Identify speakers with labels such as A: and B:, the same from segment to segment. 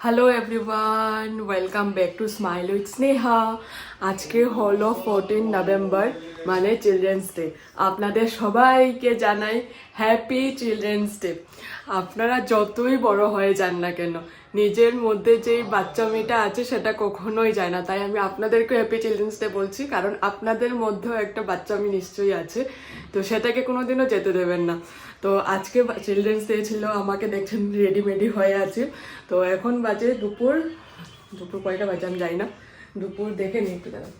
A: Hello everyone welcome back to smile with Sneha আজকে হলো fourteen November মানে children's day আপনাদের সবাইকে জানাই হ্যাপি চিলড্রেন্স ডে আপনারা যতই বড় হয়ে যান না কেন নিজের মধ্যে যে বাচ্চা মেয়েটা আছে সেটা কখনোই যায় না। তাই আমি আপনাদেরকে হ্যাপি চিলড্রেন্স ডে বলছি, কারণ আপনাদের মধ্যেও একটা বাচ্চা আমি নিশ্চয়ই আছে, তো সেটাকে কোনোদিনও যেতে দেবেন না। তো আজকে চিলড্রেন্স ডে ছিল, আমাকে দেখছেন রেডিমেডি হয়ে আছে। তো এখন বাজে দুপুর দুপুর কয়টা বাজে আমি যাই না। দুপুর দেখে নিই একটু দাঁড়ান।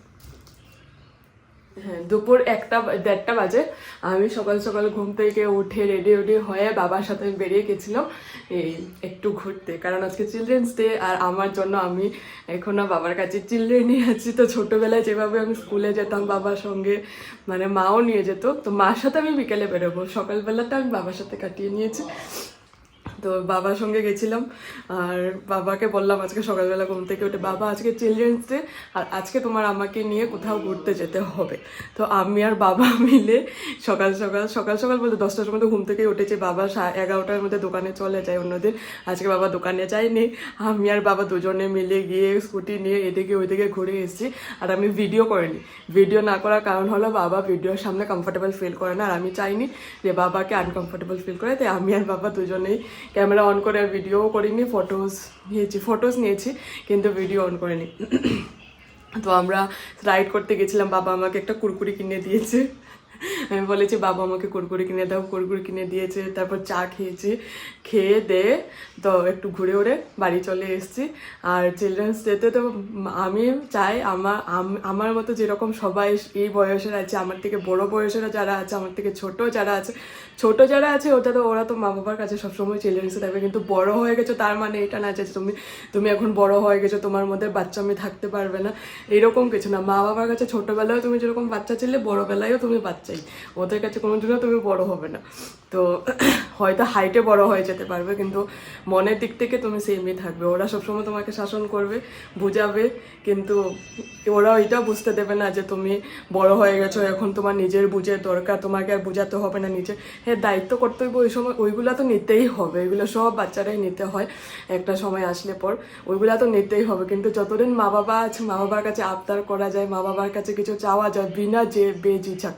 A: হ্যাঁ দুপুর একটা দেড়টা বাজে। আমি সকাল সকাল ঘুম থেকে উঠে রেডি রেডি হয়ে বাবার সাথে আমি বেরিয়ে গেছিলাম, এই একটু ঘুরতে। কারণ আজকে চিলড্রেন্স ডে আর আমার জন্য আমি এখনও বাবার কাছে চিলড্রেনই আছি। তো ছোটোবেলায় যেভাবে আমি স্কুলে যেতাম, বাবার সঙ্গে মানে মাও নিয়ে যেত। তো মার সাথে আমি বিকেলে বেরোবো। সকালবেলাটা আমি বাবার সাথে কাটিয়ে নিয়েছি। তো বাবার সঙ্গে গেছিলাম, আর বাবাকে বললাম আজকে সকালবেলা ঘুম থেকে উঠে, বাবা, আজকে চিলড্রেন্স ডে আর আজকে তোমার আমাকে নিয়ে কোথাও ঘুরতে যেতে হবে। তো আমি আর বাবা মিলে সকাল সকাল সকাল সকাল বলতে দশটার সময় তো ঘুম থেকে উঠেছি। বাবা এগারোটার মধ্যে দোকানে চলে যায় অন্যদিন, আজকে বাবা দোকানে যায়নি। আমি আর বাবা দুজনে মিলে গিয়ে স্কুটি নিয়ে এদিকে ওইদিকে ঘুরে এসেছি, আর আমি ভিডিও করিনি। ভিডিও না করার কারণ হলো বাবা ভিডিওর সামনে কমফোর্টেবল ফিল করে না, আর আমি চাইনি যে বাবাকে আনকমফোর্টেবল ফিল করে, তাই আমি আর বাবা দুজনেই ক্যামেরা অন করে আর ভিডিও করিনি ফটোস নিয়েছি ফটোস নিয়েছি, কিন্তু ভিডিও অন করিনি। তো আমরা রাইড করতে গেছিলাম, বাবা আমাকে একটা কুরকুরি কিনে দিয়েছে। আমি বলেছি, বাবা, আমাকে কুরকুরি কিনে দাও, কুরকুরি কিনে দিয়েছে, তারপর চা খেয়েছি। খেয়ে দে, তো একটু ঘুরে ঘুরে বাড়ি চলে এসেছি। আর চিলড্রেন্স ডেতে তো আমি চাই আমার আমার মতো যেরকম সবাই এই বয়সের আছে, আমার থেকে বড় বয়সেরা যারা আছে, আমার থেকে ছোট যারা আছে, ছোট যারা আছে, ওটা তো ওরা তো মা বাবার কাছে সবসময় চিলড্রেন্সে থাকবে, কিন্তু বড় হয়ে গেছো তার মানে এটা না যে তুমি তুমি এখন বড় হয়ে গেছো, তোমার মধ্যে বাচ্চা মেয়ে থাকতে পারবে না, এরকম কিছু না। মা বাবার কাছে ছোটবেলায় তুমি যেরকম বাচ্চা ছিলে, বড়বেলায়ও তুমি বাচ্চাই ওদের কাছে কোনো কোনোদিনও তুমি বড় হবে না। তো হয়তো হাইটে বড় হয়ে যেতে পারবে, কিন্তু মনের দিক থেকে তুমি সেমই থাকবে। ওরা সবসময় তোমাকে শাসন করবে, বুঝাবে, কিন্তু ওরা এটা বুঝতে দেবে না যে তুমি বড় হয়ে গেছো, এখন তোমার নিজের বুঝে দরকার, তোমাকে আর বুঝাতে হবে না নিজে। হ্যাঁ দায়িত্ব করতে হবে ওই সময় ওইগুলো তো নিতেই হবে। এগুলো সব বাচ্চারাই নিতে হয়, একটা সময় আসলে পর। ওইগুলো তো নিতেই হবে, কিন্তু যতদিন মা বাবা আছে মা বাবার কাছে আবদার করা যায় মা বাবার কাছে কিছু চাওয়া যায়, বিনা যে বেজিঝাক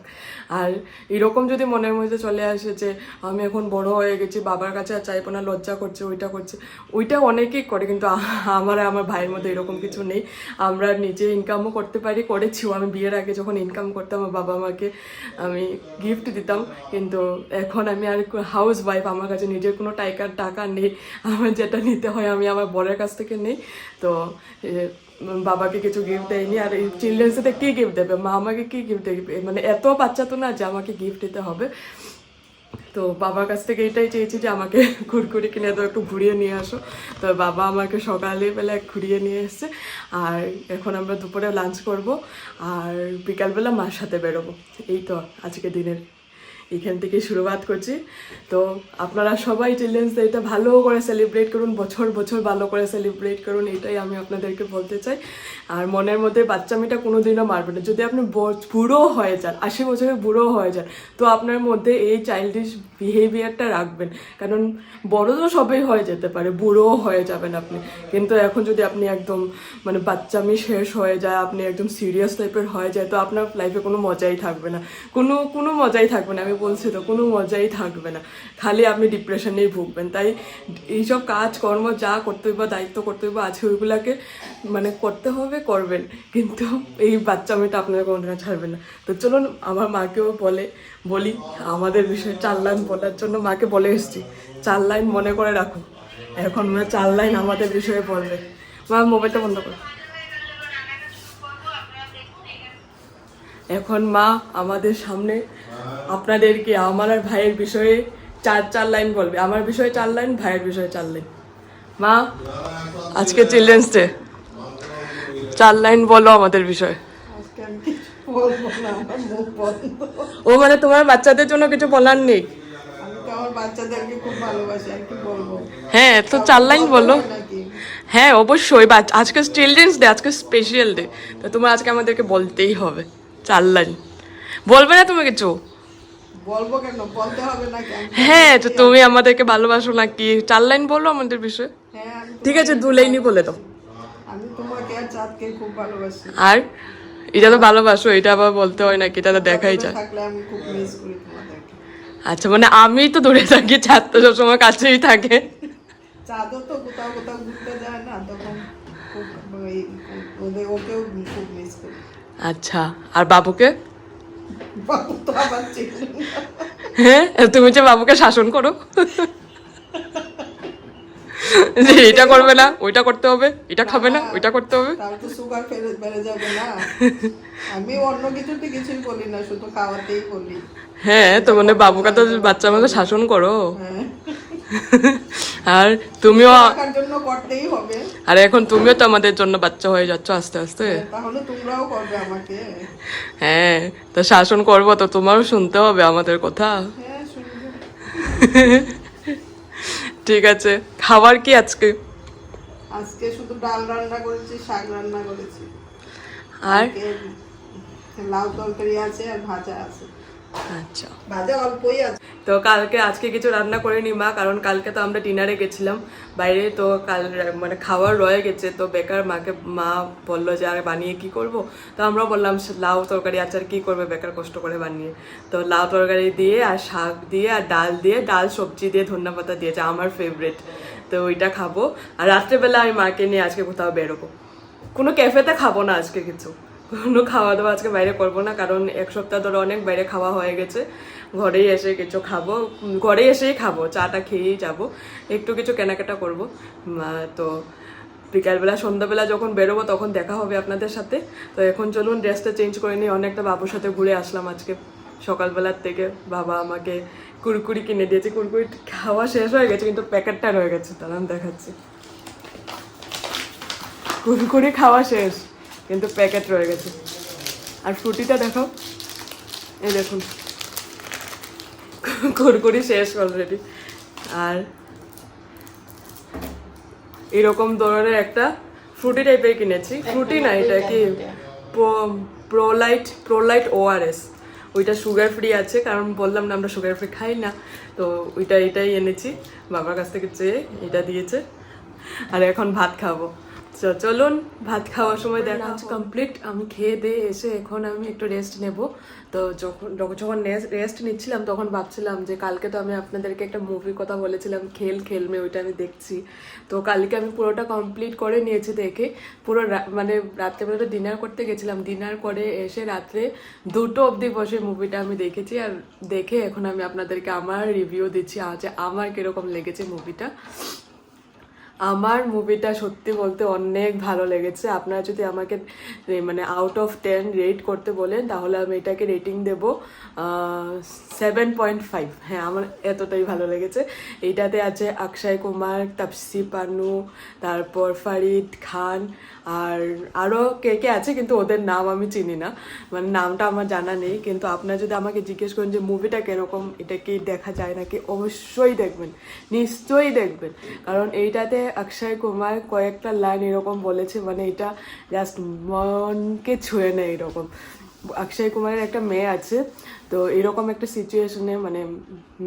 A: আর এরকম যদি মনের মধ্যে চলে আসে যে আমি এখন বড় হয়ে গেছি, বাবার কাছে আর চাইব না, লজ্জা করছে, ওইটা করছে। ওইটা অনেকেই করে, কিন্তু আমার আমার ভাইয়ের মধ্যে এরকম কিছু নেই। আমরা নিজে ইনকামও করতে পারি, করেছিও। আমি বিয়ের আগে যখন ইনকাম করতাম, আমার বাবা মাকে আমি গিফট দিতাম। কিন্তু এখন আমি আর হাউস ওয়াইফ আমার কাছে নিজের কোনো টাইকার টাকা নেই। আমার যেটা নিতে হয়, আমি আমার বরের কাছ থেকে নেই। তো বাবাকে কিছু গিফট দেয়নি। আর চিলড্রেন্স কি গিফট দেবে? মা আমাকে কি গিফট দেবে? মানে এত বাচ্চা তো না যে আমাকে গিফট দিতে হবে। তো বাবার কাছ থেকে এটাই চেয়েছি যে আমাকে কুরকুরি কিনে তো একটু ঘুরিয়ে নিয়ে আসো। তো বাবা আমাকে সকালে বেলা ঘুরিয়ে নিয়ে এসছে। আর এখন আমরা দুপুরে লাঞ্চ করব। আর বিকালবেলা মার সাথে বেরোবো। এই তো আজকে দিনের এখান থেকে শুরুবাত করছি। তো আপনারা সবাই চিলড্রেন্স ডেটা ভালো করে সেলিব্রেট করুন, বছর বছর ভালো করে সেলিব্রেট করুন, এটাই আমি আপনাদেরকে বলতে চাই। আর মনের মধ্যে বাচ্চা মেয়েটা কোনোদিনও মারবে না। যদি আপনি বুড়ো হয়ে যান, আশি বছরের বুড়ো হয়ে যান, তো আপনার মধ্যে এই চাইল্ডিশ বিহেভিয়ারটা রাখবেন। কারণ বড় তো সবই হয়ে যেতে পারে বুড়োও হয়ে যাবেন আপনি। কিন্তু এখন যদি আপনি একদম মানে বাচ্চামি শেষ হয়ে যায়, আপনি একদম সিরিয়াস টাইপের হয়ে যায়, তো আপনার লাইফে কোনো মজাই থাকবে না। কোনো কোনো মজাই থাকবে না। আমি বলছি তো, কোনো মজাই থাকবে না। খালি আপনি ডিপ্রেশনেই ভুগবেন। তাই এইসব কাজ কর্ম যা করতে হইব, দায়িত্ব করতে হইব, আছে ওইগুলাকে মানে করতে হবে, করবেন। কিন্তু এই বাচ্চা মেয়েটা আপনারা কোনোদিনও ছাড়বেন না। তো চলুন, আমার মাকেও বলে, বলি, আমাদের বিষয়ে চার লাইন বলার জন্য মাকে বলে এসেছি। চার লাইন মনে করে রাখো এখন মা চার লাইন আমাদের বিষয়ে বলবে। মা, মোবাইলটা বন্ধ করো। এখন মা, আমাদের সামনে আপনাদেরকে আমার আর ভাইয়ের বিষয়ে চার চার লাইন বলবে। আমার বিষয়ে চার লাইন ভাইয়ের বিষয়ে চার লাইন। মা আজকে চিলড্রেন্স ডে চার লাইন বলো আমাদের বিষয়ে। ও মানে তোমার বাচ্চাদের জন্য কিছু বলার নেই? হ্যাঁ তো চার লাইন বলো। হ্যাঁ অবশ্যই আজকে চিলড্রেন্স ডে আজকে স্পেশাল ডে তো তোমার আজকে আমাদেরকে বলতেই হবে চার লাইন। বলবে না তুমি কিছু?
B: বলব কেন? বলতে হবে আমি
A: হ্যাঁ তো তুমি আমাদেরকে ভালোবাসো নাকি? চার লাইন বলো আমাদের বিষয়ে।
B: হ্যাঁ
A: ঠিক আছে দুলেইনি বলে দাও।
B: আমি তোমাকে আর চাঁদকে খুব ভালোবাসি।
A: আর? এটা তো ভালোবাসো এটা আবার বলতে হয় নাকি? এটা তো দেখাই যায়।
B: থাকলে আমি খুব মিস করি তোমাদেরকে।
A: আচ্ছা মানে আমি তো দূরে থাকি চাঁদ তো সবসময় কাছেই থাকে।
B: চাঁদও তো কোথাও কোথাও ঘুরতে যায় না তখন খুব ওই- ওদের ওকেও খুব মিস করি।
A: আচ্ছা আর বাবুকে?
B: বাবু তো আবার
A: হ্যাঁ? তুমি যে বাবুকে শাসন করো। যে এটা করবে না ওইটা করতে হবে এটা খাবে না ওইটা করতে হবে।
B: তো সুগার ফেলে বেড়ে যাবে না। আমি অন্য কিছুতে কিছুই বলি না শুধু খাওয়াতেই বলি।
A: হ্যাঁ তো মানে বাবুকে তো বাচ্চা আমাকে শাসন করো।
B: হ্যাঁ।
A: আর তুমিও
B: জন্য করতেই হবে।
A: আর এখন তুমিও তো আমাদের জন্য বাচ্চা হয়ে যাচ্ছ আস্তে আস্তে।
B: তাহলে তোমরাও করবে আমাকে।
A: হ্যাঁ তো শাসন করব তো তোমারও শুনতে হবে আমাদের কথা।
B: হ্যাঁ
A: ঠিক আছে খাবার কি আজকে?
B: আজকে শুধু ডাল রান্না করেছি শাক রান্না করেছি।
A: আর?
B: লাউ তরকারি আছে আর ভাজা আছে।
A: আচ্ছা।
B: ভাজা অল্পই আছে।
A: তো কালকে আজকে কিছু রান্না করিনি মা, কারণ কালকে তো আমরা ডিনারে গেছিলাম বাইরে, তো কাল মানে খাওয়ার রয়ে গেছে, তো বেকার মাকে, মা বলল যে, আর বানিয়ে কি করব? তো আমরা বললাম লাউ তরকারি আচার কি করবে বেকার কষ্ট করে বানিয়ে? তো লাউ তরকারি দিয়ে আর শাক দিয়ে আর ডাল দিয়ে, ডাল, সবজি দিয়ে ধনিয়া পাতা দিয়েছে, আমার ফেভারিট তো ওইটা খাব। আর রাত্রেবেলা আমি মাকে নিয়ে আজকে কোথাও বেরোবো। কোনো ক্যাফেতে খাব না আজকে কিছু। কোনো খাওয়া দাওয়া আজকে বাইরে করব না, কারণ এক সপ্তাহ ধরে অনেক বাইরে খাওয়া হয়ে গেছে। ঘরেই এসে কিছু খাব ঘরেই এসেই খাব, চাটা খেয়েই যাব, একটু কিছু কেনাকাটা করব। তো বিকালবেলা, সন্ধ্যাবেলা যখন বেরোবো তখন দেখা হবে আপনাদের সাথে। তো এখন চলুন ড্রেসটা চেঞ্জ করে নিই, অনেকটা বাবুর সাথে ঘুরে আসলাম আজকে। সকালবেলার থেকে বাবা আমাকে কুরকুরি কিনে দিয়েছে। কুরকুরি খাওয়া শেষ হয়ে গেছে, কিন্তু প্যাকেটটা রয়ে গেছে। দাঁড়ান, দেখাচ্ছি। কুরকুরি খাওয়া শেষ, কিন্তু প্যাকেট রয়ে গেছে। আর ফ্রুটিটা দেখো এই দেখুন। কুরকুরি শেষ অলরেডি আর এরকম ধরনের একটা ফ্রুটি টাইপের কিনেছি। ফ্রুটি না এটা কি প্রোলাইট প্রোলাইট ওআরএস ওইটা সুগার ফ্রি আছে কারণ বললাম না আমরা সুগার ফ্রি খাই না। তো ওইটা এটাই এনেছি। বাবার কাছ থেকে চেয়ে এটা দিয়েছে। আর এখন ভাত খাব। চলুন ভাত খাওয়ার সময় দেখা কমপ্লিট আমি খেয়ে দিয়ে এসে এখন আমি একটু রেস্ট নেব। তো যখন যখন- রেস্ট নিচ্ছিলাম তখন ভাবছিলাম যে কালকে তো আমি আপনাদেরকে একটা মুভির কথা বলেছিলাম খেল খেল মে ওইটা আমি দেখছি। তো কালকে আমি পুরোটা কমপ্লিট করে নিয়েছি দেখে। পুরো রা- মানে রাত্রেবেলা তো ডিনার করতে গেছিলাম। ডিনার করে এসে রাত্রে দুটো অবধি বসে মুভিটা আমি দেখেছি আর দেখে এখন আমি আপনাদেরকে আমার রিভিউ দিচ্ছি যে আমার কীরকম লেগেছে মুভিটা আমার মুভিটা সত্যি বলতে অনেক ভালো লেগেছে। আপনারা যদি আমাকে মানে আউট অফ টেন রেট করতে বলেন, তাহলে আমি এটাকে রেটিং দেবো সেভেন পয়েন্ট ফাইভ হ্যাঁ আমার এতটাই ভালো লেগেছে। এইটাতে আছে অক্ষয় কুমার, তাপসি পানু তারপর ফারিদ খান, আর আরও কে কে আছে, কিন্তু ওদের নাম আমি চিনি না। মানে নামটা আমার জানা নেই, কিন্তু আপনারা যদি আমাকে জিজ্ঞেস করেন যে মুভিটা কীরকম, এটা কি দেখা যায় নাকি, অবশ্যই দেখবেন। নিশ্চয়ই দেখবেন। কারণ এইটাতে অক্ষয় কুমার কয়েকটা লাইন এরকম বলেছে মানে এটা জাস্ট মনকে ছুঁয়ে নেয় এরকম। অক্ষয় কুমারের একটা মেয়ে আছে, তো এরকম একটা সিচুয়েশনে মানে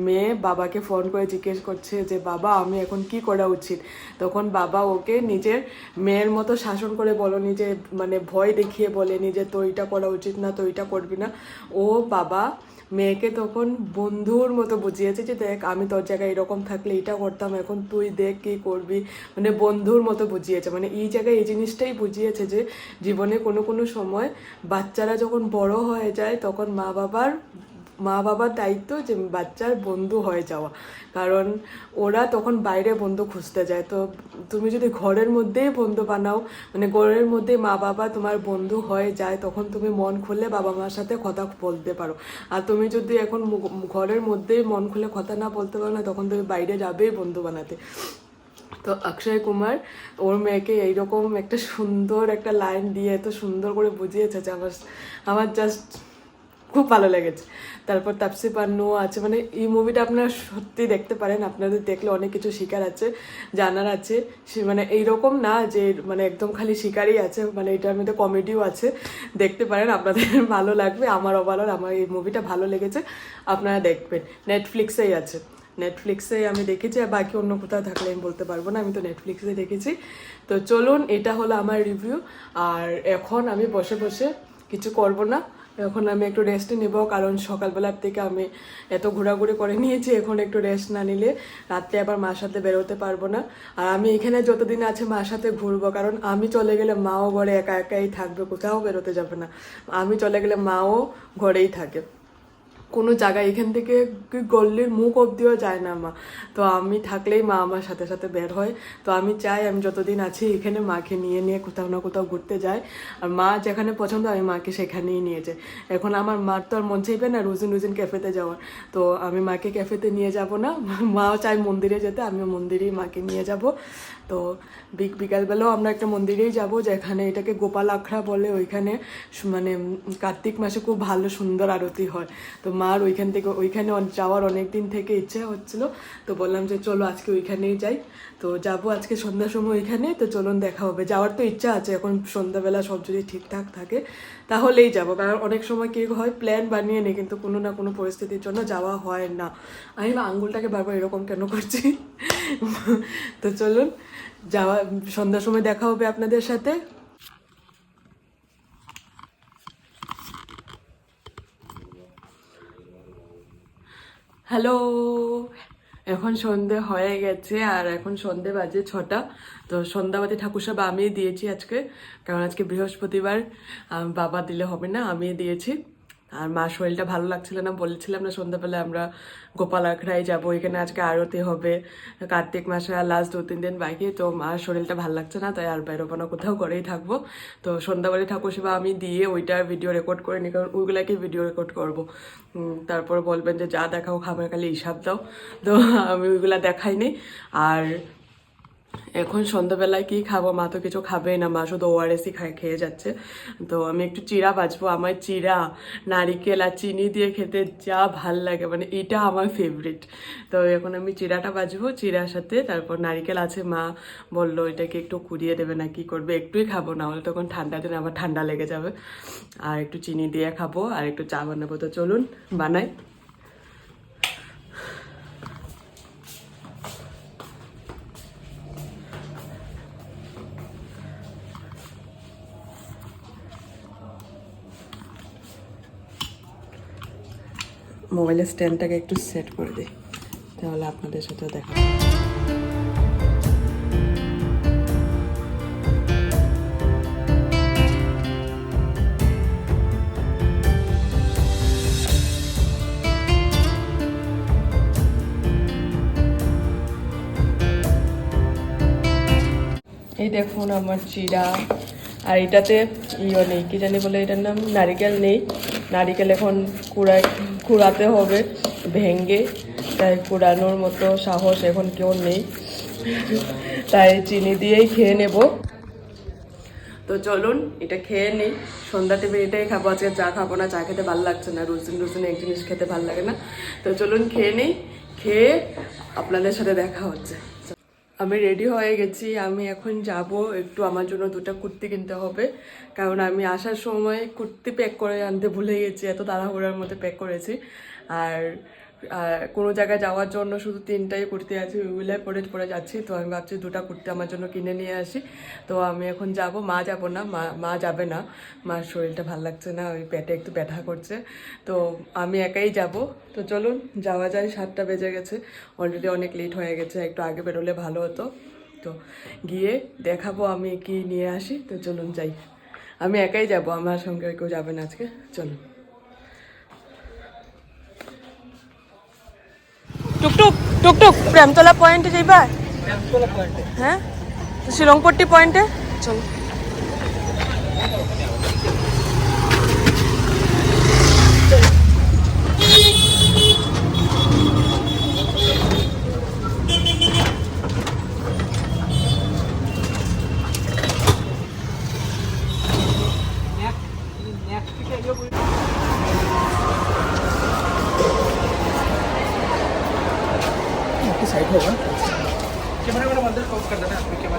A: মেয়ে বাবাকে ফোন করে জিজ্ঞেস করছে যে, বাবা, আমি এখন কি করা উচিত? তখন বাবা ওকে নিজের মেয়ের মতো শাসন করে বলো নিজে মানে ভয় দেখিয়ে বলেনি যে তো এটা করা উচিত না তো এটা করবি না। ও বাবা মেয়েকে তখন বন্ধুর মতো বুঝিয়েছে যে দেখ, আমি তোর জায়গায় এরকম থাকলে এটা করতাম, এখন তুই দেখ কি করবি। মানে বন্ধুর মতো বুঝিয়েছে। মানে এই জায়গায় এই জিনিসটাই বুঝিয়েছে যে জীবনে কোনো কোনো সময় বাচ্চারা যখন বড় হয়ে যায়, তখন মা বাবার মা বাবার দায়িত্ব যে বাচ্চার বন্ধু হয়ে যাওয়া। কারণ ওরা তখন বাইরে বন্ধু খুঁজতে যায়। তো তুমি যদি ঘরের মধ্যেই বন্ধু বানাও মানে ঘরের মধ্যে মা বাবা তোমার বন্ধু হয়ে যায়, তখন তুমি মন খুলে বাবা মার সাথে কথা বলতে পারো। আর তুমি যদি এখন ঘরের মধ্যেই মন খুলে কথা না বলতে পারো না, তখন তুমি বাইরে যাবেই বন্ধু বানাতে। তো অক্ষয় কুমার, ওর মেয়েকে এইরকম একটা সুন্দর একটা লাইন দিয়ে এত সুন্দর করে বুঝিয়েছে যে আমার আমার জাস্ট খুব ভালো লেগেছে। তারপর তাপসি পান্নু আছে মানে এই মুভিটা আপনারা সত্যি দেখতে পারেন, আপনাদের দেখলে অনেক কিছু শিকার আছে, জানার আছে। মানে এইরকম না যে মানে একদম খালি শিকারই আছে মানে এটার মধ্যে কমেডিও আছে। দেখতে পারেন, আপনাদের ভালো লাগবে, আমার ভালো আমার এই মুভিটা ভালো লেগেছে, আপনারা দেখবেন। নেটফ্লিক্সেই আছে। নেটফ্লিক্সে আমি দেখেছি, আর বাকি অন্য কোথাও থাকলে আমি বলতে পারব না, আমি তো নেটফ্লিক্সে দেখেছি। তো চলুন, এটা হলো আমার রিভিউ আর এখন আমি বসে বসে কিছু করব না। এখন আমি একটু রেস্ট নেব, কারণ সকালবেলার থেকে আমি এত ঘোরাঘুরি করে নিয়েছি, এখন একটু রেস্ট না নিলে রাত্রে আবার মার সাথে বেরোতে পারব না। আর আমি এখানে যতদিন আছে মার সাথে ঘুরবো, কারণ আমি চলে গেলে মাও ঘরে একা একাই থাকবে, কোথাও বেরোতে যাবে না। আমি চলে গেলে মাও ঘরেই থাকে। কোনো জায়গায় এখান থেকে গল্লির মুখ অব্দিও যায় না মা। তো আমি থাকলেই মা আমার সাথে সাথে বের হয়। তো আমি চাই আমি যতদিন আছি এখানে মাকে নিয়ে নিয়ে কোথাও না কোথাও ঘুরতে যাই। আর মা যেখানে পছন্দ আমি মাকে সেখানেই নিয়ে যাই। এখন আমার মার তো আর মন চাইবে না রুজিন রুজিন ক্যাফেতে যাওয়ার। তো আমি মাকে ক্যাফেতে নিয়ে যাব না। মাও চাই মন্দিরে যেতে, আমিও মন্দিরেই মাকে নিয়ে যাব। তো বিক, বিকালবেলাও আমরা একটা মন্দিরেই যাব যেখানে এটাকে গোপাল আখড়া বলে, ওইখানে মানে কার্তিক মাসে খুব ভালো সুন্দর আরতি হয়। তো মার ওইখান থেকে, ওইখানে যাওয়ার অনেক দিন থেকে ইচ্ছে হচ্ছিল, তো বললাম যে চলো আজকে ওইখানেই যাই। তো যাব আজকে সন্ধ্যার সময় ওইখানে, তো চলুন দেখা হবে। যাওয়ার তো ইচ্ছা আছে, এখন সন্ধ্যাবেলা সব যদি ঠিকঠাক থাকে, তাহলেই যাব। কারণ অনেক সময় কি হয় প্ল্যান বানিয়ে নেই, কিন্তু কোনো না কোনো পরিস্থিতির জন্য যাওয়া হয় না। আমি আঙ্গুলটাকে বারবার এরকম কেন করছি? তো চলুন যাওয়া, সন্ধ্যার সময় দেখা হবে আপনাদের সাথে। হ্যালো এখন সন্ধে হয়ে গেছে, আর এখন সন্ধে বাজে ছটা। তো সন্ধ্যাবাতি ঠাকুরসাব আমি দিয়েছি আজকে, কারণ আজকে বৃহস্পতিবার বাবা দিলে হবে না আমি দিয়েছি। আর মা শরীরটা ভালো লাগছিল না, বলেছিলাম না সন্ধ্যাবেলা আমরা গোপাল আখড়ায় যাব, এখানে আজকে আরতি হবে, কার্তিক মাসে আর লাস্ট দু তিন দিন বাকি, তো মার শরীরটা ভালো লাগছে না, তাই আর বেরোবো না, কোথাও করেই থাকব। তো সন্ধ্যাবেলা ঠাকুর সেবা আমি দিয়ে ওইটার ভিডিও রেকর্ড করে নিই কারণ ওইগুলাকে ভিডিও রেকর্ড করব। তারপর বলবেন যে যা দেখাও খাবার খালি হিসাব দাও। তো আমি ওইগুলা দেখাইনি। আর এখন সন্ধ্যাবেলায় কি খাব? মা তো কিছু খাবেই না। মা শুধু ওআরএসই খায়, খেয়ে যাচ্ছে। তো আমি একটু চিরা বাজবো। আমার চিরা নারিকেল আর চিনি দিয়ে খেতে যা ভালো লাগে। মানে এটা আমার ফেভারিট তো এখন আমি চিরাটা বাজবো চিরার সাথে। তারপর নারিকেল আছে, মা বলল, এটাকে একটু কুড়িয়ে দেবে না, কি করবে? একটুই খাব, না হলে তখন ঠান্ডা দিনে আবার ঠান্ডা লেগে যাবে। আর একটু চিনি দিয়ে খাব, আর একটু চা বানাবো। তো চলুন, বানাই। মোবাইলের স্ট্যান্ডটাকে একটু সেট করে দিই, তাহলে আপনাদের সাথেও দেখা এই দেখুন আমার চিরা আর এটাতে ইয়ে নেই, কি জানি বলে এটার নাম, নারিকেল নেই। নারিকেল এখন কুড়াই, কুড়াতে হবে ভেঙ্গে তাই কুড়ানোর মতো সাহস এখন কেউ নেই। তাই চিনি দিয়েই খেয়ে নেব। তো চলুন, এটা খেয়ে নিই। সন্ধ্যা টিভি এটাই খাব। আজকে চা খাব না, চা খেতে ভালো লাগছে না। রুচিন রুচিন এক জিনিস খেতে ভালো লাগে না। তো চলুন, খেয়ে নিই। খেয়ে আপনাদের সাথে দেখা হচ্ছে। আমি রেডি হয়ে গেছি, আমি এখন যাব, একটু আমার জন্য দুটো কুর্তি কিনতে হবে। কারণ আমি আসার সময় কুর্তি প্যাক করে আনতে ভুলে গেছি, এত তাড়াহুড়ার মধ্যে প্যাক করেছি। আর কোনো জায়গায় যাওয়ার জন্য শুধু তিনটাই কুর্তি আছে ওইগুলাই পরে পরে যাচ্ছি। তো আমি ভাবছি দুটো কুর্তি আমার জন্য কিনে নিয়ে আসি। তো আমি এখন যাব। মা যাব না, মা মা যাবে না। মার শরীরটা ভালো লাগছে না, ওই পেটে একটু ব্যথা করছে। তো আমি একাই যাব। তো চলুন, যাওয়া যায়। সাতটা বেজে গেছে। অলরেডি অনেক লেট হয়ে গেছে। একটু আগে বেরোলে ভালো হতো। তো গিয়ে দেখাবো আমি কি নিয়ে আসি। তো চলুন যাই। আমি একাই যাব। আমার সঙ্গে কেউ যাবে না আজকে। চলুন। টুকটুক টুকটুক প্রেমতলা পয়েন্টে যাইবা? হ্যাঁ? শিলংপট্টি পয়েন্টে চলো।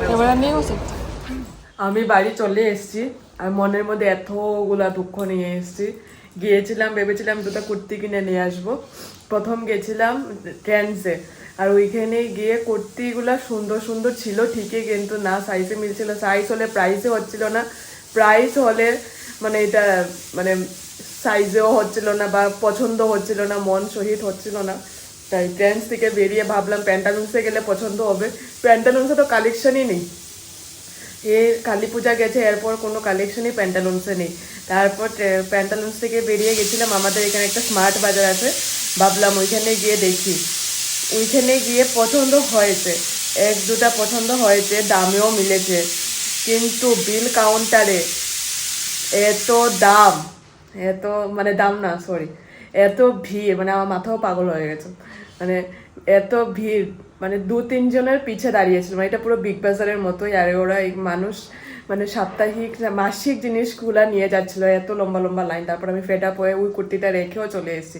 A: ক্যামেরা নিয়েও আমি বাড়ি চলে এসেছি আর মনের মধ্যে এতগুলা দুঃখ নিয়ে এসেছি। গিয়েছিলাম ভেবেছিলাম দুটো কুর্তি কিনে নিয়ে আসব। প্রথম গেছিলাম ট্রেন্ডসে আর ওইখানে গিয়ে কুর্তিগুলো সুন্দর সুন্দর ছিল ঠিকই কিন্তু না সাইজে মিলছিল। সাইজ হলে প্রাইসে হচ্ছিল না। প্রাইস হলে মানে এটা মানে সাইজেও হচ্ছিল না বা পছন্দ হচ্ছিল না মন সহিত হচ্ছিল না। তাই ট্রেন্ডস থেকে বেরিয়ে ভাবলাম প্যান্টালুন্সে গেলে পছন্দ হবে। প্যান্টালুন্সে তো কালেকশনই নেই। এ কালী পূজা গেছে, এরপর কোনো কালেকশনই প্যান্টালুন্সে নেই। তারপর প্যান্টালুন্স থেকে বেরিয়ে গেছিলাম, আমাদের এখানে একটা স্মার্ট বাজার আছে। ভাবলাম ওইখানে গিয়ে দেখি। ওইখানে গিয়ে পছন্দ হয়েছে। এক, দুটা পছন্দ হয়েছে, দামেও মিলেছে। কিন্তু বিল কাউন্টারে এত দাম, এত মানে দাম না সরি এত ভিড় মানে আমার মাথাও পাগল হয়ে গেছে। মানে এত ভিড় মানে দু তিনজনের পিছে দাঁড়িয়েছিল মানে এটা পুরো বিগ বাজারের মতোই, আর ওরা এই মানুষ মানে সাপ্তাহিক, মাসিক জিনিসগুলা নিয়ে যাচ্ছিল, এত লম্বা লম্বা লাইন তারপর আমি ফেড আপ হয়ে ওই কুর্তিটা রেখেও চলে এসেছি।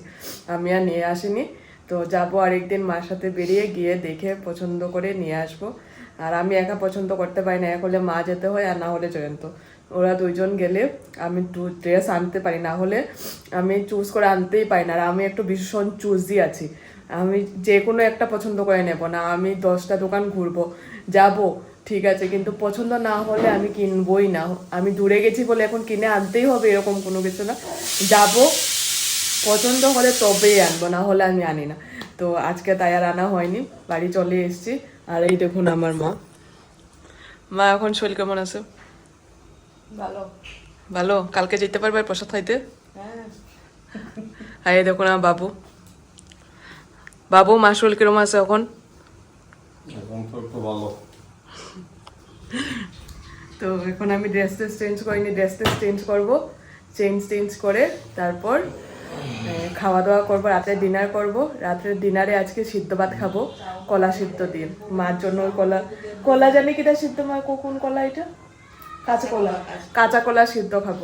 A: আমি আর নিয়ে আসিনি। তো যাব আরেকদিন মার সাথে বেরিয়ে গিয়ে দেখে পছন্দ করে নিয়ে আসব। আর আমি একা পছন্দ করতে পারি না, এক হলে মা যেতে হয় আর না হলে জয়ন্ত। ওরা দুইজন গেলে আমি ড্রেস আনতে পারি, না হলে আমি চুজ করে আনতেই পারি না। আর আমি একটু ভীষণ চুজই আছি। আমি যে কোনো একটা পছন্দ করে নেব না আমি দশটা দোকান ঘুরবো যাব ঠিক আছে কিন্তু পছন্দ না হলে আমি কিনবই না। আমি দূরে গেছি বলে এখন কিনে আনতেই হবে এরকম কোনো কিছু না। যাব পছন্দ হলে তবেই আনব না হলে আমি আনি না। তো আজকে তাই আর আনা হয়নি বাড়ি চলে এসছি আর এই দেখুন আমার মা। মা এখন শরীর কেমন আছে?
B: ভালো।
A: ভালো? কালকে যেতে পারবে আর প্রসাদ খাইতে?
B: হ্যাঁ।
A: আর এই দেখুন আমার বাবু। বাবু মা শরীর কিরম আছে এখন?
C: তো একটু ভালো।
A: তো এখন আমি ড্রেস টেস চেঞ্জ করিনি ড্রেস টেস চেঞ্জ করব। চেঞ্জ চেঞ্জ করে তারপর খাওয়া দাওয়া করব রাত্রে ডিনার করব। রাত্রের ডিনারে আজকে সিদ্ধ ভাত খাব কলা সিদ্ধ দিয়ে। মার জন্য ওই কলা কলা জানি কিটা সিদ্ধ মা কোন কলা এটা? কাঁচা কলা কাঁচা কলা সিদ্ধ খাব।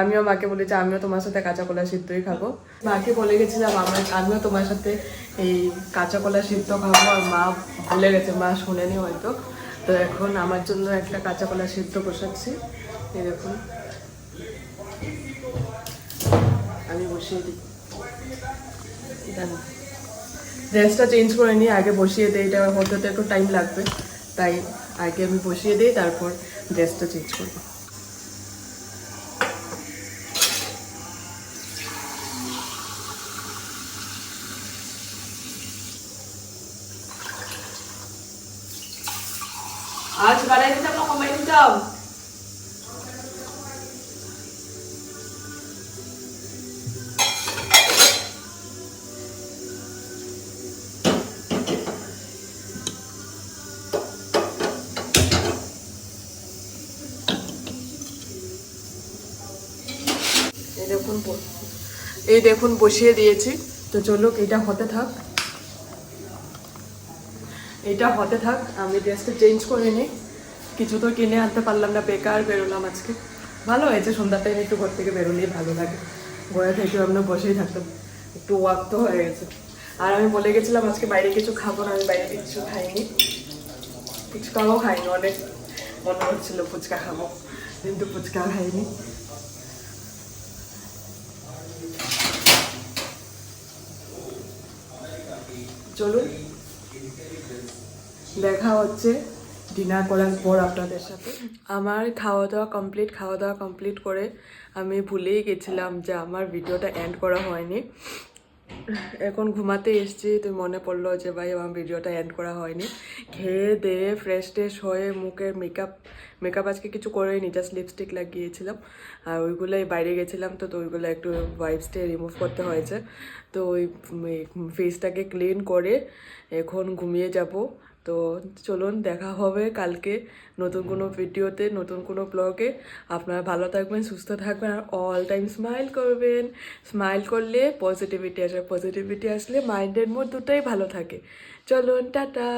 A: আমিও মাকে বলেছি, আমিও তোমার সাথে কাঁচা কলা সিদ্ধই খাব। মাকে বলে গেছিলাম আমার আমিও তোমার সাথে এই কাঁচা কলা সিদ্ধ খাব। আর মা ভুলে গেছে, মা শোনেনি হয়তো। তো এখন আমার জন্য একটা কাঁচা কলা সিদ্ধ বসাচ্ছি। দেখুন। আমি বসিয়ে দিই। ড্রেসটা চেঞ্জ করে নিই, আগে বসিয়ে দিই এটা হতে তো একটু টাইম লাগবে। তাই আগে আমি বসিয়ে দিই, তারপর ড্রেসটা চেঞ্জ করব। দিতাম না, কমাই দিতাম। এই দেখুন ব- এই দেখুন বসিয়ে দিয়েছি। তো চলুক, এটা হতে থাক। এটা হতে থাক, আমি ড্রেসটা চেঞ্জ করে নিই। কিছু তো কিনে আনতে পারলাম না, বেকার বেরোলাম আজকে। ভালো হয়েছে, সন্ধ্যার টাইমে একটু ঘর থেকে বেরোলেই ভালো লাগে। ঘরে থেকে আমরা বসেই থাকতাম। একটু ওয়াক তো হয়ে গেছে। আর আমি বলে গেছিলাম, আজকে বাইরে কিছু খাব না, আমি বাইরে কিছু খাইনি। ফুচকাও খাইনি অনেক। মনে হচ্ছিল ফুচকা খাব, কিন্তু ফুচকা খাইনি। চলুন। দেখা হচ্ছে ডিনার করার পর আপনাদের সাথে। আমার খাওয়া দাওয়া কমপ্লিট খাওয়া দাওয়া কমপ্লিট করে আমি ভুলেই গেছিলাম যে আমার ভিডিওটা এন্ড করা হয়নি। এখন ঘুমাতে এসেছি, তো মনে পড়ল যে ভাই আমার ভিডিওটা এন্ড করা হয়নি। খেয়ে দেয়ে ফ্রেশ ট্রেশ হয়ে মুখের মেকআপ মেকআপ আজকে কিছু করেনি জাস্ট লিপস্টিক লাগিয়েছিলাম। আর ওইগুলোই বাইরে গেছিলাম, তো তো ওইগুলো একটু ওয়াইপসটে রিমুভ করতে হয়েছে। তো ওই ফেসটাকে ক্লিন করে এখন ঘুমিয়ে যাব। তো চলুন দেখা হবে কালকে নতুন কোনো ভিডিওতে, নতুন কোনো ব্লগে আপনারা ভালো থাকবেন, সুস্থ থাকবেন আর অল টাইম স্মাইল করবেন। স্মাইল করলে পজিটিভিটি আসে পজিটিভিটি আসলে মাইন্ডের মধ্যে দুটাই ভালো থাকে। চলুন, টাটা!